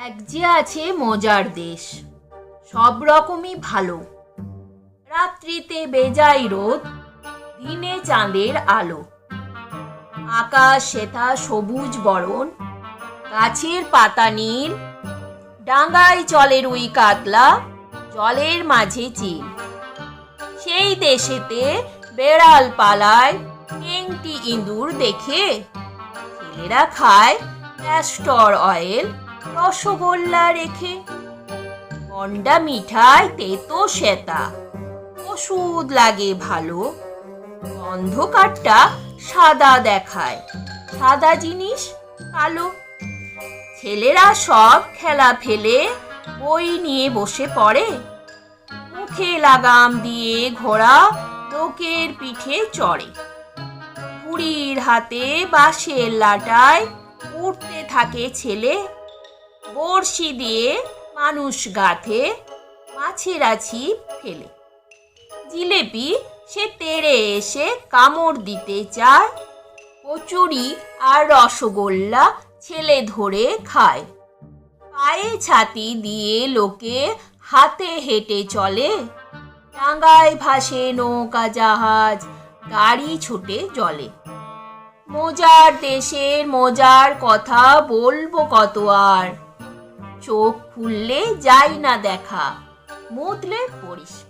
এক যে আছে মজার দেশ, সব রকমই ভালো। রাত্রিতে বেজাই রোদ, দিনে চাঁদের আলো। আকাশ শ্বেতা সবুজ বরণ, গাছের পাতা নীল, ডাঙ্গায় চলে রুই কাতলা, জলের মাঝে চিল। সেই দেশেতে বেড়াল পালায় কেংটি ইঁদুর দেখে। ছেলেরা খায় ক্যাস্টর অয়েল রসগোল্লা রেখে। মন্ডা মিঠাই, তেতো, শ্বেতা। ওষুধ লাগে ভালো। অন্ধকারটা সাদা দেখায়। সাদা জিনিস কালো। ছেলেরা সব খেলা ফেলে, বই নিয়ে বসে পড়ে। মুখে লাগাম দিয়ে ঘোড়া লোকের পিঠে চড়ে। বুড়ির হাতে বাঁশের লাটায় উঠতে থাকে ছেলে। বড়শি দিয়ে মানুষ গাথে মাছেরা ছিপ ফেলে। জিলেপি, সে তেড়ে এসে কামড় দিতে চায়। কচুরি আর রসগোল্লা ছেলে ধরে খায়। পায়ে ছাতি দিয়ে লোকে হাতে হেঁটে চলে। ডাঙ্গায় ভাসে নৌকা জাহাজ, গাড়ি ছুটে জলে। মজার দেশের মজার কথা বলব কত আর? চোখ খুললে যাই না দেখা। মুদলে পরিষ্কার।